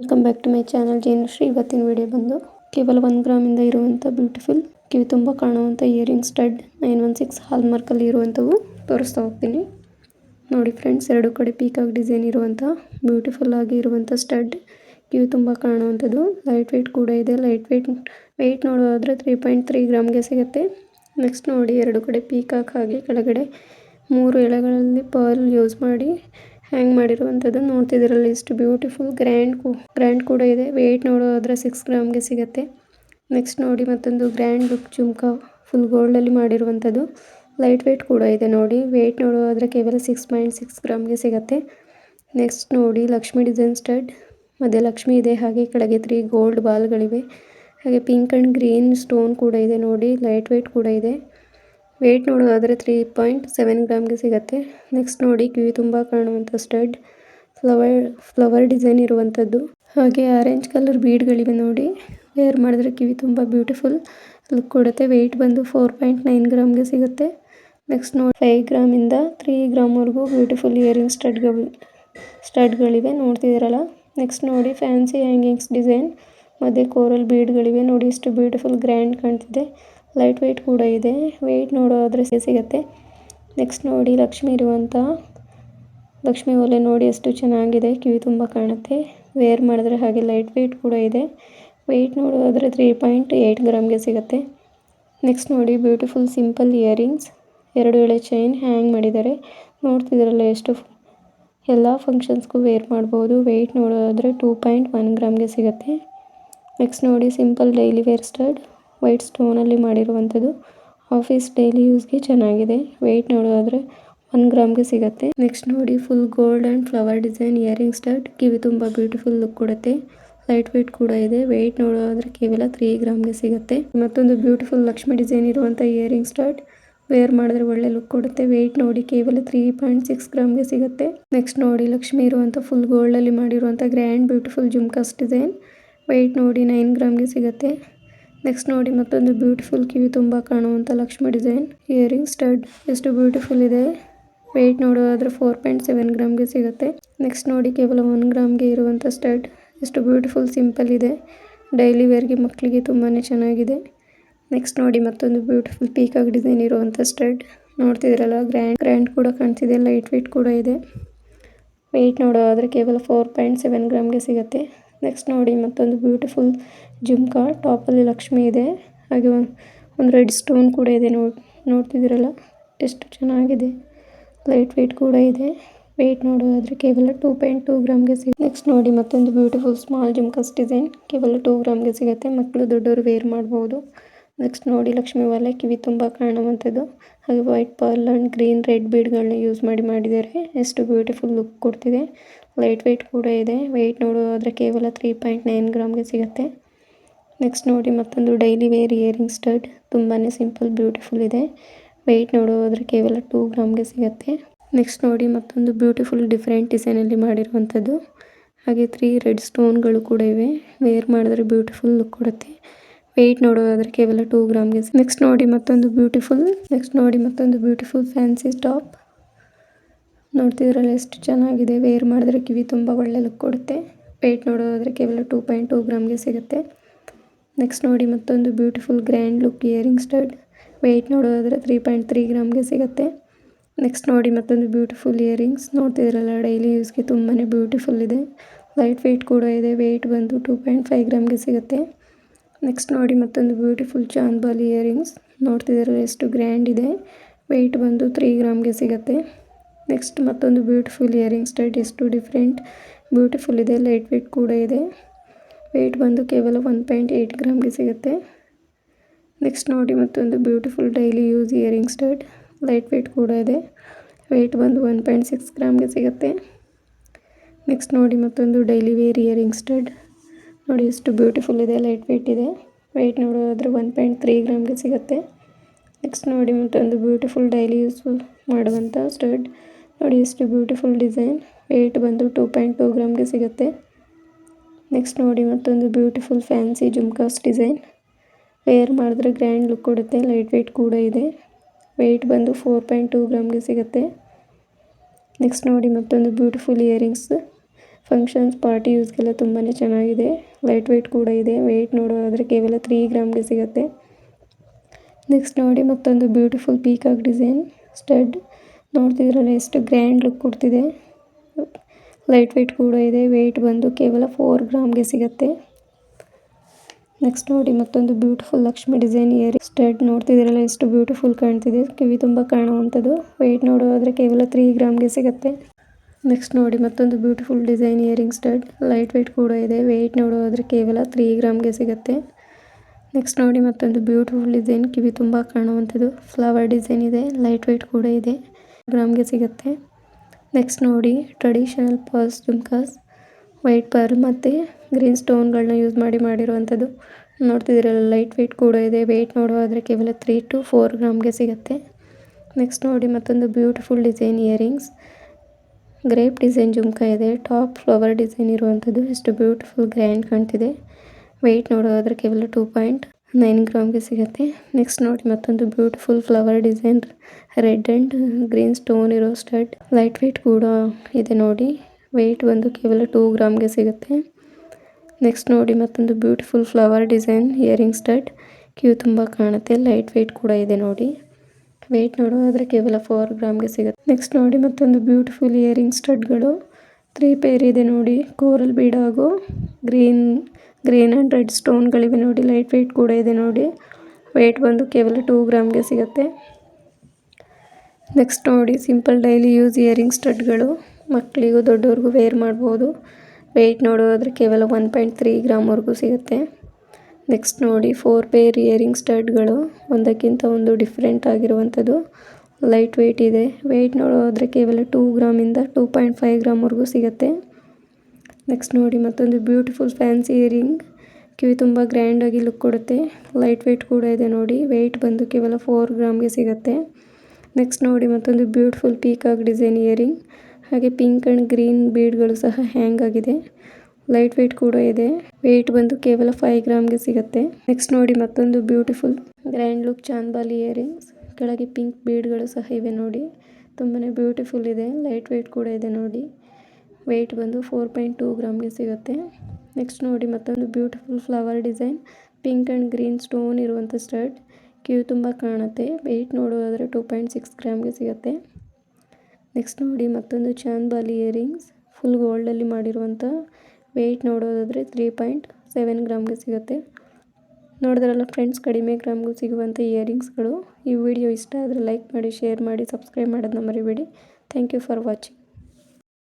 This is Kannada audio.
Welcome back to my channel Jenushree ಇವತ್ತಿನ ವಿಡಿಯೋ ಬಂದು ಕೇವಲ ಒಂದು ಗ್ರಾಮಿಂದ ಇರುವಂಥ ಬ್ಯೂಟಿಫುಲ್ ಕಿವಿ ತುಂಬ ಕಾಣುವಂಥ earring stud nine one six ಹಾಲ್ ಮಾರ್ಕಲ್ಲಿ ಇರುವಂಥವು ತೋರಿಸ್ತಾ ಹೋಗ್ತೀನಿ. ನೋಡಿ ಫ್ರೆಂಡ್ಸ್ ಎರಡು ಕಡೆ ಪೀಕಾಕ್ ಡಿಸೈನ್ ಇರುವಂಥ ಬ್ಯೂಟಿಫುಲ್ ಆಗಿ ಇರುವಂಥ ಸ್ಟಡ್ ಕಿವಿ ತುಂಬ ಕಾಣುವಂಥದ್ದು. ಲೈಟ್ ವೆಯ್ಟ್ ಕೂಡ ಇದೆ. ಲೈಟ್ ವೆಯ್ಟ್ ವೆಯ್ಟ್ ನೋಡೋದಾದರೆ ತ್ರೀ ಪಾಯಿಂಟ್ ತ್ರೀ ಗ್ರಾಮ್ಗೆ ಸಿಗುತ್ತೆ. ನೆಕ್ಸ್ಟ್ ನೋಡಿ ಎರಡು ಕಡೆ ಪೀಕಾಕ್ ಹಾಗೆ ಕೆಳಗಡೆ ಮೂರು ಎಳೆಗಳಲ್ಲಿ ಪರ್ಲ್ ಯೂಸ್ ಮಾಡಿ ಹ್ಯಾಂಗ್ ಮಾಡಿರುವಂಥದ್ದು ನೋಡ್ತಿದ್ದೀರಲ್ಲ ಇಷ್ಟು ಬ್ಯೂಟಿಫುಲ್ ಗ್ರ್ಯಾಂಡ್ ಗ್ರ್ಯಾಂಡ್ ಕೂಡ ಇದೆ. ವೆಯ್ಟ್ ನೋಡೋದ್ರೆ ಸಿಕ್ಸ್ ಗ್ರಾಮ್ಗೆ ಸಿಗುತ್ತೆ. ನೆಕ್ಸ್ಟ್ ನೋಡಿ ಮತ್ತೊಂದು ಗ್ರ್ಯಾಂಡ್ ಲುಕ್ ಜುಮ್ಕಾ ಫುಲ್ ಗೋಲ್ಡಲ್ಲಿ ಮಾಡಿರುವಂಥದ್ದು. ಲೈಟ್ ವೆಯ್ಟ್ ಕೂಡ ಇದೆ ನೋಡಿ. ವೆಯ್ಟ್ ನೋಡೋದ್ರೆ ಕೇವಲ ಸಿಕ್ಸ್ ಪಾಯಿಂಟ್ ಸಿಕ್ಸ್ ಗ್ರಾಮ್ಗೆ ಸಿಗುತ್ತೆ. ನೆಕ್ಸ್ಟ್ ನೋಡಿ, ಲಕ್ಷ್ಮಿ ಡಿಸೈನ್ ಸ್ಟಡ್ ಮಧ್ಯೆ ಲಕ್ಷ್ಮಿ ಇದೆ, ಹಾಗೆ ಕೆಳಗೆ ತ್ರೀ ಗೋಲ್ಡ್ ಬಾಲ್ಗಳಿವೆ. ಹಾಗೆ ಪಿಂಕ್ ಆ್ಯಂಡ್ ಗ್ರೀನ್ ಸ್ಟೋನ್ ಕೂಡ ಇದೆ ನೋಡಿ. ಲೈಟ್ ವೆಯ್ಟ್ ಕೂಡ ಇದೆ. ವೆಯ್ಟ್ ನೋಡೋದಾದರೆ ತ್ರೀ ಪಾಯಿಂಟ್ ಸೆವೆನ್ ಗ್ರಾಮ್ಗೆ ಸಿಗುತ್ತೆ. ನೆಕ್ಸ್ಟ್ ನೋಡಿ, ಕಿವಿ ತುಂಬ ಕಾಣುವಂಥ ಸ್ಟಡ್ ಫ್ಲವರ್ ಫ್ಲವರ್ ಡಿಸೈನ್ ಇರುವಂಥದ್ದು ಹಾಗೆ ಆರೆಂಜ್ ಕಲರ್ ಬೀಡ್ಗಳಿವೆ ನೋಡಿ. ವೇರ್ ಮಾಡಿದ್ರೆ ಕಿವಿ ತುಂಬ ಬ್ಯೂಟಿಫುಲ್ ಲುಕ್ ಕೊಡುತ್ತೆ. ವೆಯ್ಟ್ ಬಂದು ಫೋರ್ ಪಾಯಿಂಟ್ ನೈನ್ ಗ್ರಾಮ್ಗೆ ಸಿಗುತ್ತೆ. ನೆಕ್ಸ್ಟ್ ನೋಡಿ ಫೈವ್ ಗ್ರಾಮಿಂದ ತ್ರೀ ಗ್ರಾಮ್ವರೆಗೂ ಬ್ಯೂಟಿಫುಲ್ ಇಯರಿಂಗ್ ಸ್ಟಡ್ಗಳು ಸ್ಟಡ್ಗಳಿವೆ ನೋಡ್ತಿದ್ದೀರಲ್ಲ? ನೆಕ್ಸ್ಟ್ ನೋಡಿ ಫ್ಯಾನ್ಸಿ ಹ್ಯಾಂಗಿಂಗ್ಸ್ ಡಿಸೈನ್ ಮತ್ತು ಕೋರಲ್ ಬೀಡ್ಗಳಿವೆ ನೋಡಿ, ಎಷ್ಟು ಬ್ಯೂಟಿಫುಲ್ ಗ್ರ್ಯಾಂಡ್ ಕಾಣ್ತಿದೆ. ಲೈಟ್ ವೆಯ್ಟ್ ಕೂಡ ಇದೆ. ವೆಯ್ಟ್ ನೋಡೋದ್ರೆ ಸಿಗುತ್ತೆ. ನೆಕ್ಸ್ಟ್ ನೋಡಿ ಲಕ್ಷ್ಮಿ ಇರುವಂಥ ಲಕ್ಷ್ಮಿ ಒಲೆ ನೋಡಿ ಎಷ್ಟು ಚೆನ್ನಾಗಿದೆ. ಕಿವಿ ತುಂಬ ಕಾಣುತ್ತೆ. ವೇರ್ ಮಾಡಿದ್ರೆ ಹಾಗೆ ಲೈಟ್ ವೆಯ್ಟ್ ಕೂಡ ಇದೆ. ವೆಯ್ಟ್ ನೋಡೋದಾದರೆ ತ್ರೀ ಪಾಯಿಂಟ್ ಏಯ್ಟ್ ಗ್ರಾಮ್ಗೆ ಸಿಗುತ್ತೆ. ನೆಕ್ಸ್ಟ್ ನೋಡಿ ಬ್ಯೂಟಿಫುಲ್ ಸಿಂಪಲ್ ಇಯರಿಂಗ್ಸ್ ಎರಡು ಎಳೆ ಚೈನ್ ಹ್ಯಾಂಗ್ ಮಾಡಿದ್ದಾರೆ. ನೋಡ್ತಿದ್ರಲ್ಲ ಎಷ್ಟು ಎಲ್ಲ ಫಂಕ್ಷನ್ಸ್ಗೂ ವೇರ್ ಮಾಡ್ಬೋದು. ವೆಯ್ಟ್ ನೋಡೋದಾದರೆ ಟೂ ಪಾಯಿಂಟ್ ಒನ್ ಗ್ರಾಮ್ಗೆ ಸಿಗುತ್ತೆ. ನೆಕ್ಸ್ಟ್ ನೋಡಿ simple daily wear stud white ಸ್ಟೋನಲ್ಲಿ ಮಾಡಿರುವಂಥದ್ದು ಆಫೀಸ್ ಡೈಲಿ ಯೂಸ್ಗೆ ಚೆನ್ನಾಗಿದೆ. ವೆಯ್ಟ್ ನೋಡೋದಾದರೆ ಒನ್ ಗ್ರಾಮ್ಗೆ ಸಿಗುತ್ತೆ. ನೆಕ್ಸ್ಟ್ ನೋಡಿ full gold and flower design earring start ಕಿವಿ ತುಂಬ ಬ್ಯೂಟಿಫುಲ್ ಲುಕ್ ಕೊಡುತ್ತೆ. ಲೈಟ್ ವೆಯ್ಟ್ ಕೂಡ ಇದೆ. ವೆಯ್ಟ್ ನೋಡೋದಾದ್ರೆ ಕೇವಲ ತ್ರೀ ಗ್ರಾಮ್ಗೆ ಸಿಗುತ್ತೆ. ಮತ್ತೊಂದು ಬ್ಯೂಟಿಫುಲ್ ಲಕ್ಷ್ಮಿ ಡಿಸೈನ್ ಇರುವಂಥ ಇಯರಿಂಗ್ ಸ್ಟಾರ್ಟ್ ವೇರ್ ಮಾಡಿದ್ರೆ ಒಳ್ಳೆ ಲುಕ್ ಕೊಡುತ್ತೆ. ವೆಯ್ಟ್ ನೋಡಿ ಕೇವಲ ತ್ರೀ ಪಾಯಿಂಟ್ ಸಿಕ್ಸ್ ಗ್ರಾಮ್ಗೆ ಸಿಗುತ್ತೆ. ನೆಕ್ಸ್ಟ್ ನೋಡಿ, ಲಕ್ಷ್ಮಿ ಇರುವಂಥ ಫುಲ್ ಗೋಲ್ಡಲ್ಲಿ ಮಾಡಿರುವಂಥ grand beautiful jhumkas design weight ನೋಡಿ ನೈನ್ ಗ್ರಾಮ್ಗೆ ಸಿಗುತ್ತೆ. ನೆಕ್ಸ್ಟ್ ನೋಡಿ, ಮತ್ತೊಂದು ಬ್ಯೂಟಿಫುಲ್ ಕಿವಿ ತುಂಬ ಕಾಣುವಂಥ ಲಕ್ಷ್ಮಿ ಡಿಸೈನ್ ಇಯರಿಂಗ್ ಸ್ಟಡ್ ಎಷ್ಟು ಬ್ಯೂಟಿಫುಲ್ ಇದೆ. ವೆಯ್ಟ್ ನೋಡೋದಾದ್ರೆ ಫೋರ್ ಪಾಯಿಂಟ್ ಸೆವೆನ್ ಗ್ರಾಮ್ಗೆ ಸಿಗುತ್ತೆ. ನೆಕ್ಸ್ಟ್ ನೋಡಿ, ಕೇವಲ ಒನ್ ಗ್ರಾಮ್ಗೆ ಇರುವಂಥ ಸ್ಟಡ್ ಎಷ್ಟು ಬ್ಯೂಟಿಫುಲ್ ಸಿಂಪಲ್ ಇದೆ. ಡೈಲಿ ವೇರ್ಗೆ ಮಕ್ಕಳಿಗೆ ತುಂಬಾ ಚೆನ್ನಾಗಿದೆ. ನೆಕ್ಸ್ಟ್ ನೋಡಿ, ಮತ್ತೊಂದು ಬ್ಯೂಟಿಫುಲ್ ಪೀಕಾಗ್ ಡಿಸೈನ್ ಇರುವಂಥ ಸ್ಟಡ್ ನೋಡ್ತಿದ್ರಲ್ಲ ಗ್ರ್ಯಾಂಡ್ ಗ್ರ್ಯಾಂಡ್ ಕೂಡ ಕಾಣ್ತಿದೆ ಲೈಟ್ ವೆಯ್ಟ್ ಕೂಡ ಇದೆ. ವೆಯ್ಟ್ ನೋಡೋದಾದರೆ ಕೇವಲ ಫೋರ್ ಪಾಯಿಂಟ್ ಸೆವೆನ್ ಗ್ರಾಮ್ಗೆ ಸಿಗುತ್ತೆ. ನೆಕ್ಸ್ಟ್ ನೋಡಿ ಮತ್ತೊಂದು ಬ್ಯೂಟಿಫುಲ್ ಜುಮ್ಕಾ ಟಾಪಲ್ಲಿ ಲಕ್ಷ್ಮಿ ಇದೆ. ಹಾಗೆ ಒಂದು ರೆಡ್ ಸ್ಟೋನ್ ಕೂಡ ಇದೆ ನೋಡ್ ನೋಡ್ತಿದ್ದೀರಲ್ಲ? ಎಷ್ಟು ಚೆನ್ನಾಗಿದೆ. ಲೈಟ್ ವೆಯ್ಟ್ ಕೂಡ ಇದೆ. ವೆಯ್ಟ್ ನೋಡೋದಾದರೆ ಕೇವಲ ಟೂ ಪಾಯಿಂಟ್ ಟೂ ಗ್ರಾಮ್ಗೆ ಸಿಗುತ್ತೆ ನೆಕ್ಸ್ಟ್ ನೋಡಿ ಮತ್ತೊಂದು ಬ್ಯೂಟಿಫುಲ್ ಸ್ಮಾಲ್ ಜುಮ್ಕಾಸ್ ಡಿಸೈನ್ ಕೇವಲ ಟೂ ಗ್ರಾಮ್ಗೆ ಸಿಗುತ್ತೆ. ಮಕ್ಕಳು ದೊಡ್ಡವರು ವೇರ್ ಮಾಡ್ಬೋದು. ನೆಕ್ಸ್ಟ್ ನೋಡಿ ಲಕ್ಷ್ಮಿ ವಾಲೆ ಕಿವಿ ತುಂಬ ಕಾಣುವಂಥದ್ದು. ಹಾಗೆ white pearl and green red ಬೀಡ್ಗಳನ್ನ use ಮಾಡಿ ಮಾಡಿದ್ದಾರೆ. ಎಷ್ಟು ಬ್ಯೂಟಿಫುಲ್ ಲುಕ್ ಕೊಡ್ತಿದೆ. ಲೈಟ್ ವೆಯ್ಟ್ ಕೂಡ ಇದೆ. ವೆಯ್ಟ್ ನೋಡೋದಾದರೆ ಕೇವಲ ತ್ರೀ ಪಾಯಿಂಟ್ ನೈನ್ ಗ್ರಾಮ್ಗೆ ಸಿಗುತ್ತೆ. ನೆಕ್ಸ್ಟ್ ನೋಡಿ ಮತ್ತೊಂದು ಡೈಲಿ ವೇರ್ ಇಯರಿಂಗ್ ಸ್ಟಡ್. ತುಂಬಾ ಸಿಂಪಲ್, ಬ್ಯೂಟಿಫುಲ್ ಇದೆ. ವೆಯ್ಟ್ ನೋಡೋದಾದರೆ ಕೇವಲ ಟೂ ಗ್ರಾಮ್ಗೆ ಸಿಗುತ್ತೆ. ನೆಕ್ಸ್ಟ್ ನೋಡಿ ಮತ್ತೊಂದು ಬ್ಯೂಟಿಫುಲ್ ಡಿಫ್ರೆಂಟ್ ಡಿಸೈನಲ್ಲಿ ಮಾಡಿರುವಂಥದ್ದು. ಹಾಗೆ ತ್ರೀ ರೆಡ್ ಸ್ಟೋನ್ಗಳು ಕೂಡ ಇವೆ. ವೇರ್ ಮಾಡಿದ್ರೆ ಬ್ಯೂಟಿಫುಲ್ ಲುಕ್ ಕೊಡುತ್ತೆ. ವೆಯ್ಟ್ ನೋಡೋದಾದ್ರೆ ಕೇವಲ ಟೂ ಗ್ರಾಮ್ಗೆ ನೆಕ್ಸ್ಟ್ ನೋಡಿ ಮತ್ತೊಂದು ಬ್ಯೂಟಿಫುಲ್ ನೆಕ್ಸ್ಟ್ ನೋಡಿ ಮತ್ತೊಂದು ಬ್ಯೂಟಿಫುಲ್ ಫ್ಯಾನ್ಸಿ ಟಾಪ್ ನೋಡ್ತಿದ್ರಲ್ಲ ಎಷ್ಟು ಚೆನ್ನಾಗಿದೆ ವೇರ್ ಮಾಡಿದ್ರೆ ಕಿವಿ ತುಂಬ ಒಳ್ಳೆ ಲುಕ್ ಕೊಡುತ್ತೆ. ವೆಯ್ಟ್ ನೋಡೋದಾದರೆ ಕೇವಲ ಟೂ ಪಾಯಿಂಟ್ ಟೂ ಗ್ರಾಮ್ಗೆ ಸಿಗುತ್ತೆ. ನೆಕ್ಸ್ಟ್ ನೋಡಿ ಮತ್ತೊಂದು beautiful grand look earring stud weight ನೋಡೋದಾದರೆ ತ್ರೀ ಪಾಯಿಂಟ್ ತ್ರೀ ಗ್ರಾಮ್ಗೆ ಸಿಗುತ್ತೆ. ನೆಕ್ಸ್ಟ್ ನೋಡಿ ಮತ್ತೊಂದು ಬ್ಯೂಟಿಫುಲ್ ಇಯರಿಂಗ್ಸ್ ನೋಡ್ತಿದ್ರಲ್ಲ ಡೈಲಿ ಯೂಸ್ಗೆ ತುಂಬಾ ಬ್ಯೂಟಿಫುಲ್ ಇದೆ. ಲೈಟ್ ವೆಯ್ಟ್ ಕೂಡ ಇದೆ ವೆಯ್ಟ್ ಬಂದು ಟೂ ಪಾಯಿಂಟ್ ಫೈವ್ ಗ್ರಾಮ್ಗೆ ಸಿಗುತ್ತೆ. ನೆಕ್ಸ್ಟ್ ನೋಡಿ ಮತ್ತೊಂದು ಬ್ಯೂಟಿಫುಲ್ ಚಾಂದ್ಬಾಲ್ ಇಯರಿಂಗ್ಸ್ ನೋಡ್ತಿದ್ದೀರಲ್ಲ ಎಷ್ಟು ಗ್ರ್ಯಾಂಡ್ ಇದೆ. ವೆಯ್ಟ್ ಬಂದು ತ್ರೀ ಗ್ರಾಮ್ಗೆ ಸಿಗುತ್ತೆ. ನೆಕ್ಸ್ಟ್ ಮತ್ತೊಂದು ಬ್ಯೂಟಿಫುಲ್ ಇಯರಿಂಗ್ ಸ್ಟೈಟ್ ಎಷ್ಟು ಡಿಫ್ರೆಂಟ್ ಬ್ಯೂಟಿಫುಲ್ ಇದೆ ಲೈಟ್ ವೆಯ್ಟ್ ಕೂಡ ಇದೆ. ವೆಯ್ಟ್ ಬಂದು ಕೇವಲ ಒನ್ ಪಾಯಿಂಟ್ ಏಯ್ಟ್ ಗ್ರಾಮ್ಗೆ ಸಿಗುತ್ತೆ. ನೆಕ್ಸ್ಟ್ ನೋಡಿ ಮತ್ತೊಂದು beautiful daily use earring stud light weight ಕೂಡ ಇದೆ. ವೆಯ್ಟ್ ಬಂದು ಒನ್ ಪಾಯಿಂಟ್ ಸಿಕ್ಸ್ ಗ್ರಾಮ್ಗೆ ಸಿಗುತ್ತೆ. ನೆಕ್ಸ್ಟ್ ನೋಡಿ ಮತ್ತೊಂದು ಡೈಲಿ ವೇರ್ ಇಯರಿಂಗ್ ಸ್ಟಡ್ ನೋಡಿ ಎಷ್ಟು ಬ್ಯೂಟಿಫುಲ್ ಇದೆ ಲೈಟ್ ವೆಯ್ಟ್ ಇದೆ ವೆಯ್ಟ್ ನೋಡೋದಾದ್ರೆ ಒನ್ ಪಾಯಿಂಟ್ ತ್ರೀ ಗ್ರಾಮ್ಗೆ ಸಿಗುತ್ತೆ. ನೆಕ್ಸ್ಟ್ ನೋಡಿ, ಮತ್ತೊಂದು ಬ್ಯೂಟಿಫುಲ್ ಡೈಲಿ ಯೂಸ್ ಮಾಡುವಂಥ ಸ್ಟಡ್ ನೋಡಿ ಎಷ್ಟು ಬ್ಯೂಟಿಫುಲ್ ಡಿಸೈನ್ ವೆಯ್ಟ್ ಬಂದು ಟೂ ಪಾಯಿಂಟ್ ಟೂ ಗ್ರಾಮ್ಗೆ ಸಿಗುತ್ತೆ. ನೆಕ್ಸ್ಟ್ ನೋಡಿ, ಮತ್ತೊಂದು beautiful fancy jhumkas design wear ಮಾಡಿದ್ರೆ ಗ್ರ್ಯಾಂಡ್ ಲುಕ್ ಕೊಡುತ್ತೆ ಲೈಟ್ ವೆಯ್ಟ್ ಕೂಡ ಇದೆ. ವೆಯ್ಟ್ ಬಂದು ಫೋರ್ ಪಾಯಿಂಟ್ ಟೂ ಗ್ರಾಮ್ಗೆ ಸಿಗುತ್ತೆ. ನೆಕ್ಸ್ಟ್ ನೋಡಿ, ಮತ್ತೊಂದು ಬ್ಯೂಟಿಫುಲ್ ಇಯರಿಂಗ್ಸ್ ಫಂಕ್ಷನ್ಸ್ ಪಾರ್ಟಿ ಯೂಸ್ಗೆಲ್ಲ ತುಂಬಾ ಚೆನ್ನಾಗಿದೆ. ಲೈಟ್ ವೆಯ್ಟ್ ಕೂಡ ಇದೆ. ವೆಯ್ಟ್ ನೋಡೋದಾದರೆ ಕೇವಲ ತ್ರೀ ಗ್ರಾಮ್ಗೆ ಸಿಗುತ್ತೆ. ನೆಕ್ಸ್ಟ್ ನೋಡಿ ಮತ್ತೊಂದು ಬ್ಯೂಟಿಫುಲ್ ಪೀಕಾಕ್ ಡಿಸೈನ್ ಸ್ಟಡ್ ನೋಡ್ತಿದ್ರಲ್ಲ ಎಷ್ಟು ಗ್ರ್ಯಾಂಡ್ ಲುಕ್ ಕೊಡ್ತಿದೆ. ಲೈಟ್ ವೆಯ್ಟ್ ಕೂಡ ಇದೆ. ವೆಯ್ಟ್ ಬಂದು ಕೇವಲ ಫೋರ್ ಗ್ರಾಮ್ಗೆ ಸಿಗುತ್ತೆ. ನೆಕ್ಸ್ಟ್ ನೋಡಿ ಮತ್ತೊಂದು beautiful Lakshmi design ear stud ನೋಡ್ತಿದ್ರಲ್ಲ ಎಷ್ಟು ಬ್ಯೂಟಿಫುಲ್ ಕಾಣ್ತಿದೆ. ಕಿವಿ ತುಂಬ ಕಾಣುವಂಥದ್ದು. ವೆಯ್ಟ್ ನೋಡೋದಾದರೆ ಕೇವಲ ತ್ರೀ ಗ್ರಾಮ್ಗೆ ಸಿಗುತ್ತೆ. ನೆಕ್ಸ್ಟ್ ನೋಡಿ, ಮತ್ತೊಂದು beautiful design earring stud light weight ಕೂಡ ಇದೆ. ವೆಯ್ಟ್ ನೋಡೋದ್ರೆ ಕೇವಲ ತ್ರೀ ಗ್ರಾಮ್ಗೆ ಸಿಗುತ್ತೆ. ನೆಕ್ಸ್ಟ್ ನೋಡಿ, ಮತ್ತೊಂದು ಬ್ಯೂಟಿಫುಲ್ ಡಿಸೈನ್ ಕಿವಿ ತುಂಬ ಕಾಣುವಂಥದ್ದು. ಫ್ಲವರ್ ಡಿಸೈನ್ ಇದೆ ಲೈಟ್ ವೆಯ್ಟ್ ಕೂಡ ಇದೆ. ಗ್ರಾಮ್ಗೆ ಸಿಗುತ್ತೆ. ನೆಕ್ಸ್ಟ್ ನೋಡಿ traditional purse jhumkas white pearl ಮತ್ತು ಗ್ರೀನ್ ಸ್ಟೋನ್ಗಳನ್ನ ಯೂಸ್ ಮಾಡಿ ಮಾಡಿರುವಂಥದ್ದು. ನೋಡ್ತಿದ್ದೀರಲ್ಲ ಲೈಟ್ ವೆಯ್ಟ್ ಕೂಡ ಇದೆ. ವೆಯ್ಟ್ ನೋಡೋದಾದರೆ ಕೇವಲ ತ್ರೀ ಟು ಫೋರ್ ಗ್ರಾಮ್ಗೆ ಸಿಗುತ್ತೆ. ನೆಕ್ಸ್ಟ್ ನೋಡಿ, ಮತ್ತೊಂದು beautiful design earrings grape design jhumka ಇದೆ. ಟಾಪ್ ಫ್ಲವರ್ ಡಿಸೈನ್ ಇರುವಂಥದ್ದು ಎಷ್ಟು ಬ್ಯೂಟಿಫುಲ್ ಗ್ರ್ಯಾಂಡ್ ಕಾಣ್ತಿದೆ. ವೆಯ್ಟ್ ನೋಡೋದಾದ್ರೆ ಕೇವಲ ಟೂ ಪಾಯಿಂಟ್ ನೈನ್ ಗ್ರಾಮ್ಗೆ ಸಿಗುತ್ತೆ. ನೆಕ್ಸ್ಟ್ ನೋಡಿ ಮತ್ತೊಂದು beautiful flower design. Red and green stone ಇರೋ ಸ್ಟಡ್. ಲೈಟ್ ವೆಯ್ಟ್ ಕೂಡ ಇದೆ ನೋಡಿ. ವೆಯ್ಟ್ ಬಂದು ಕೇವಲ ಟೂ ಗ್ರಾಮ್ಗೆ ಸಿಗುತ್ತೆ. ನೆಕ್ಸ್ಟ್ ನೋಡಿ ಮತ್ತೊಂದು beautiful flower design earring stud. Q ತುಂಬ ಕಾಣುತ್ತೆ. ಲೈಟ್ ವೆಯ್ಟ್ ಕೂಡ ಇದೆ ನೋಡಿ. ವೆಯ್ಟ್ ನೋಡೋದಾದರೆ ಕೇವಲ ಫೋರ್ ಗ್ರಾಮ್ಗೆ ಸಿಗುತ್ತೆ. ನೆಕ್ಸ್ಟ್ ನೋಡಿ ಮತ್ತೊಂದು ಬ್ಯೂಟಿಫುಲ್ ಇಯರಿಂಗ್ ಸ್ಟಡ್ಗಳು ತ್ರೀ ಪೇರ್ ಇದೆ ನೋಡಿ. ಕೋರಲ್ ಬೀಡ್ ಹಾಗೂ ಗ್ರೀನ್ ಗ್ರೀನ್ ಆ್ಯಂಡ್ ರೆಡ್ ಸ್ಟೋನ್ಗಳಿವೆ ನೋಡಿ. ಲೈಟ್ ವೆಯ್ಟ್ ಕೂಡ ಇದೆ ನೋಡಿ. ವೆಯ್ಟ್ ಬಂದು ಕೇವಲ ಟೂ ಗ್ರಾಮ್ಗೆ ಸಿಗುತ್ತೆ. ನೆಕ್ಸ್ಟ್ ನೋಡಿ ಸಿಂಪಲ್ ಡೈಲಿ ಯೂಸ್ ಇಯರಿಂಗ್ ಸ್ಟಡ್ಗಳು ಮಕ್ಕಳಿಗೂ ದೊಡ್ಡವ್ರಿಗೂ ವೇರ್ ಮಾಡ್ಬೋದು. ವೆಯ್ಟ್ ನೋಡೋದಾದರೆ ಕೇವಲ ಒನ್ ಪಾಯಿಂಟ್ ತ್ರೀ ಗ್ರಾಮ್ವರೆಗೂ ಸಿಗುತ್ತೆ. ನೆಕ್ಸ್ಟ್ ನೋಡಿ ಫೋರ್ ಪೇರ್ ಇಯರಿಂಗ್ ಸ್ಟಡ್ಗಳು ಒಂದಕ್ಕಿಂತ ಒಂದು ಡಿಫ್ರೆಂಟ್ ಆಗಿರುವಂಥದ್ದು. ಲೈಟ್ ವೆಯ್ಟ್ ಇದೆ. ವೆಯ್ಟ್ ನೋಡೋದ್ರೆ ಕೇವಲ ಟೂ ಗ್ರಾಮಿಂದ ಟೂ ಪಾಯಿಂಟ್ ಫೈವ್ ಗ್ರಾಮ್ವರೆಗೂ ಸಿಗುತ್ತೆ. ನೆಕ್ಸ್ಟ್ ನೋಡಿ, ಮತ್ತೊಂದು ಬ್ಯೂಟಿಫುಲ್ ಫ್ಯಾನ್ಸಿ ಇಯರಿಂಗ್ ಕಿವಿ ತುಂಬ ಗ್ರ್ಯಾಂಡಾಗಿ ಲುಕ್ ಕೊಡುತ್ತೆ. ಲೈಟ್ ವೆಯ್ಟ್ ಕೂಡ ಇದೆ ನೋಡಿ. ವೆಯ್ಟ್ ಬಂದು ಕೇವಲ ಫೋರ್ ಗ್ರಾಮ್ಗೆ ಸಿಗುತ್ತೆ. ನೆಕ್ಸ್ಟ್ ನೋಡಿ, ಮತ್ತೊಂದು ಬ್ಯೂಟಿಫುಲ್ ಪೀಕಾಕ್ ಡಿಸೈನ್ ಇಯರಿಂಗ್ ಹಾಗೆ ಪಿಂಕ್ ಆ್ಯಂಡ್ ಗ್ರೀನ್ ಬೀಡ್ಗಳು ಸಹ ಹ್ಯಾಂಗ್ ಆಗಿದೆ. ಲೈಟ್ ವೆಯ್ಟ್ ಕೂಡ ಇದೆ. ವೆಯ್ಟ್ ಬಂದು ಕೇವಲ ಫೈವ್ ಗ್ರಾಮ್ಗೆ ಸಿಗುತ್ತೆ. ನೆಕ್ಸ್ಟ್ ನೋಡಿ ಮತ್ತೊಂದು beautiful grand look chandbali earrings ಕೆಳಗೆ ಪಿಂಕ್ ಬೀಡ್ಗಳು ಸಹ ಇವೆ ನೋಡಿ. ತುಂಬಾ ಬ್ಯೂಟಿಫುಲ್ ಇದೆ. ಲೈಟ್ ವೆಯ್ಟ್ ಕೂಡ ಇದೆ ನೋಡಿ. ವೆಯ್ಟ್ ಬಂದು ಫೋರ್ ಪಾಯಿಂಟ್ ಟೂ ಗ್ರಾಮ್ಗೆ ಸಿಗುತ್ತೆ. ನೆಕ್ಸ್ಟ್ ನೋಡಿ ಮತ್ತೊಂದು beautiful flower design pink and green stone ಇರುವಂಥ ಸ್ಟರ್ಟ್ ಕ್ಯೂ ತುಂಬ ಕಾಣುತ್ತೆ. ವೆಯ್ಟ್ ನೋಡೋದಾದರೆ ಟೂ ಪಾಯಿಂಟ್ ಸಿಕ್ಸ್ ಗ್ರಾಮ್ಗೆ ಸಿಗುತ್ತೆ. ನೆಕ್ಸ್ಟ್ ನೋಡಿ ಮತ್ತೊಂದು ಚಾಂದ್ಬಾಲಿ ಇಯರಿಂಗ್ಸ್ ಫುಲ್ ಗೋಲ್ಡಲ್ಲಿ ಮಾಡಿರುವಂಥ ವೆಯ್ಟ್ ನೋಡೋದಾದರೆ ತ್ರೀ ಪಾಯಿಂಟ್ ಸೆವೆನ್ ಗ್ರಾಮ್ಗೆ ಸಿಗುತ್ತೆ. ನೋಡಿದ್ರಲ್ಲ ಫ್ರೆಂಡ್ಸ್ ಕಡಿಮೆ ಗ್ರಾಮ್ಗೂ ಸಿಗುವಂಥ ಇಯರಿಂಗ್ಸ್ಗಳು ಈ ವಿಡಿಯೋ ಇಷ್ಟ ಆದರೆ ಲೈಕ್ ಮಾಡಿ ಶೇರ್ ಮಾಡಿ ಸಬ್ಸ್ಕ್ರೈಬ್ ಮಾಡೋದನ್ನ ಮರಿಬೇಡಿ. Thank you for watching